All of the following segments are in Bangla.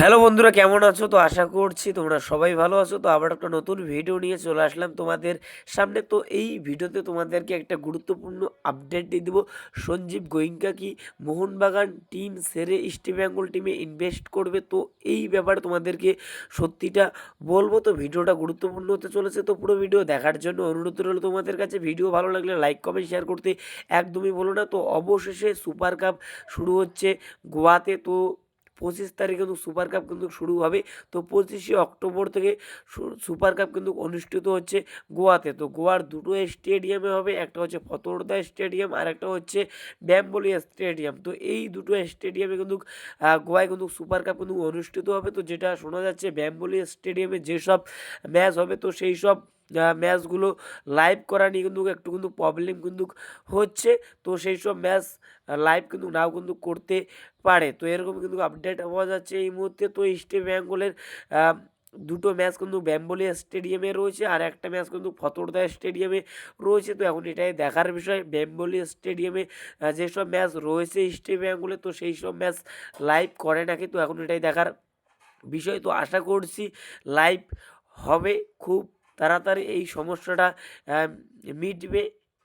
হ্যালো বন্ধুরা, কেমন আছো? তো আশা করছি তোমরা সবাই ভালো আছো। তো আবার একটা নতুন ভিডিও নিয়ে চলে আসলাম তোমাদের সামনে। তো এই ভিডিওতে তোমাদেরকে একটা গুরুত্বপূর্ণ আপডেট দিয়ে দেবো। সঞ্জীব গোয়েঙ্কা কি মোহনবাগান টিম সেরে ইস্ট বেঙ্গল টিমে ইনভেস্ট করবে? তো এই ব্যাপারে তোমাদেরকে সত্যিটা বলব। তো ভিডিওটা গুরুত্বপূর্ণ হতে চলেছে। তো পুরো ভিডিও দেখার জন্য অনুরোধ রইল তোমাদের কাছে। ভিডিও ভালো লাগলে লাইক কমেন্ট শেয়ার করতে একদমই বলো না। তো অবশেষে সুপার কাপ শুরু হচ্ছে গোয়াতে। তো পঁচিশ তারিখে কিন্তু সুপার কাপ কিন্তু শুরু হবে। তো পঁচিশে অক্টোবর থেকে সুপার কাপ কিন্তু অনুষ্ঠিত হচ্ছে গোয়াতে। তো গোয়ার দুটো স্টেডিয়ামে হবে, একটা হচ্ছে ফতোরদা স্টেডিয়াম আর একটা হচ্ছে ব্যাম্বলিয়া স্টেডিয়াম। তো এই দুটো স্টেডিয়ামে কিন্তু গোয়ায় কিন্তু সুপার কাপ কিন্তু অনুষ্ঠিত হবে। তো যেটা শোনা যাচ্ছে ব্যাম্বলিয়া স্টেডিয়ামে যেসব ম্যাচ হবে, তো সেই সব ম্যাচগুলো লাইভ করা নিয়ে কিন্তু একটু কিন্তু প্রবলেম কিন্তু হচ্ছে। তো সেই সব ম্যাচ লাইভ কিন্তু নাও কিন্তু করতে পারে। তো এরকম কিন্তু আপডেট পাওয়া যাচ্ছে এই মুহূর্তে। তো ইস্ট বেঙ্গলের দুটো ম্যাচ কিন্তু ব্যাম্বলিয়া স্টেডিয়ামে রয়েছে আর একটা ম্যাচ কিন্তু ফতোরদা স্টেডিয়ামে রয়েছে। তো এখন এটাই দেখার বিষয়। ব্যাম্বলিয়া স্টেডিয়ামে যেসব ম্যাচ রয়েছে ইস্ট বেঙ্গলে তো সেই সব ম্যাচ লাইভ করে নাকি? তো এখন এটাই দেখার বিষয়। তো আশা করছি লাইভ হবে। খুব তাড়াতাড়ি এই সমস্যাটা মিটবে।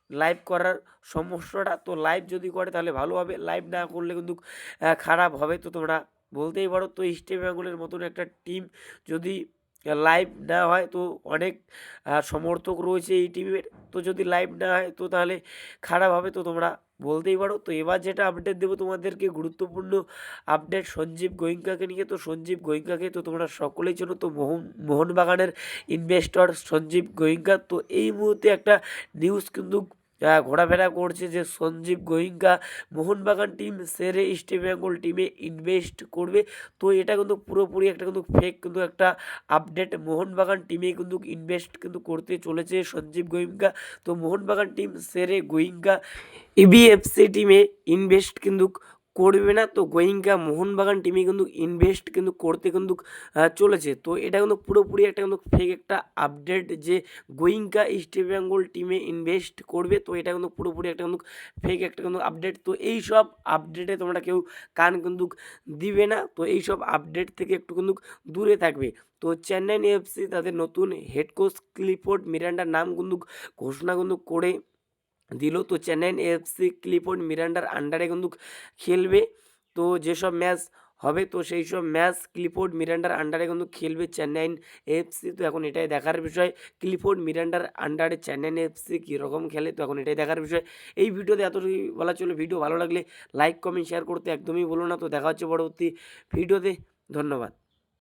লাইভ করার সমস্যাটা তো লাইভ যদি করে তাহলে ভালো হবে। লাইভ না করলে কিন্তু খারাপ হবে। তো তোমরা বলতেই পারো, তো ইস্ট বেঙ্গলের মতন একটা টিম যদি লাইভ না হয় তো অনেক সমর্থক রয়েছে এই টিমের তো যদি লাইভ না হয় তো তাহলে খারাপ হবে তো তোমরা বলতেই পারো। তো এবার যেটা আপডেট দেবো তোমাদেরকে গুরুত্বপূর্ণ আপডেট সঞ্জীব গোয়েঙ্কাকে নিয়ে। তো সঞ্জীব গোয়েঙ্কাকে তো তোমরা সকলেই চেনো, তো মোহন, মোহনবাগানের ইনভেস্টর সঞ্জীব গোয়েঙ্কা। তো এই মুহূর্তে একটা নিউজ কিন্তু ঘোরাফেরা করছে যে সঞ্জীব গোয়েঙ্কা মোহনবাগান টিম সেরে ইস্ট বেঙ্গল টিমে ইনভেস্ট করবে। তো এটা কিন্তু পুরোপুরি একটা কিন্তু ফেক কিন্তু একটা আপডেট মোহনবাগান টিমে কিন্তু ইনভেস্ট কিন্তু করতে চলেছে সঞ্জীব গোয়েঙ্কা তো মোহনবাগান টিম সেরে গোয়েঙ্কা ইবিএফসি টিমে ইনভেস্ট কিন্তু করবে না। তো গোয়েঙ্কা মোহনবাগান টিমে কিন্তু ইনভেস্ট কিন্তু করতে কিন্তু চলেছে। তো এটা কিন্তু পুরোপুরি একটা কিন্তু ফেক একটা আপডেট যে গোয়েঙ্কা ইস্ট বেঙ্গল টিমে ইনভেস্ট করবে। তো এটা কিন্তু পুরোপুরি একটা কিন্তু ফেক একটা কিন্তু আপডেট তো এই সব আপডেটে তোমরা কেউ কান কিন্তু দিবে না। তো এই সব আপডেট থেকে একটু কিন্তু দূরে থাকবে। তো চেন্নাই এফসি তাদের নতুন হেড কোচ ক্লিফোর্ড মিরান্ডার নাম কিন্তু ঘোষণা কিন্তু করে দিল। তো চেন্নাইন এফসি ক্লিফোর্ড মিরান্ডার আন্ডারে কিন্তু খেলবে। তো যেসব ম্যাচ হবে, তো সেই সব ম্যাচ ক্লিফোর্ড মিরান্ডার আন্ডারে কিন্তু খেলবে চেন্নাইন এফসি। তো এখন এটাই দেখার বিষয়, ক্লিফোর্ড মিরান্ডার আন্ডারে চেন্নাইন এফসি কীরকম খেলে? তো এখন এটাই দেখার বিষয়। এই ভিডিওতে এতটুকু বলা ছিল ভিডিও ভালো লাগলে লাইক, কমেন্ট শেয়ার করতে একদমই বলো না। তো দেখা হচ্ছে পরবর্তী ভিডিওতে। ধন্যবাদ।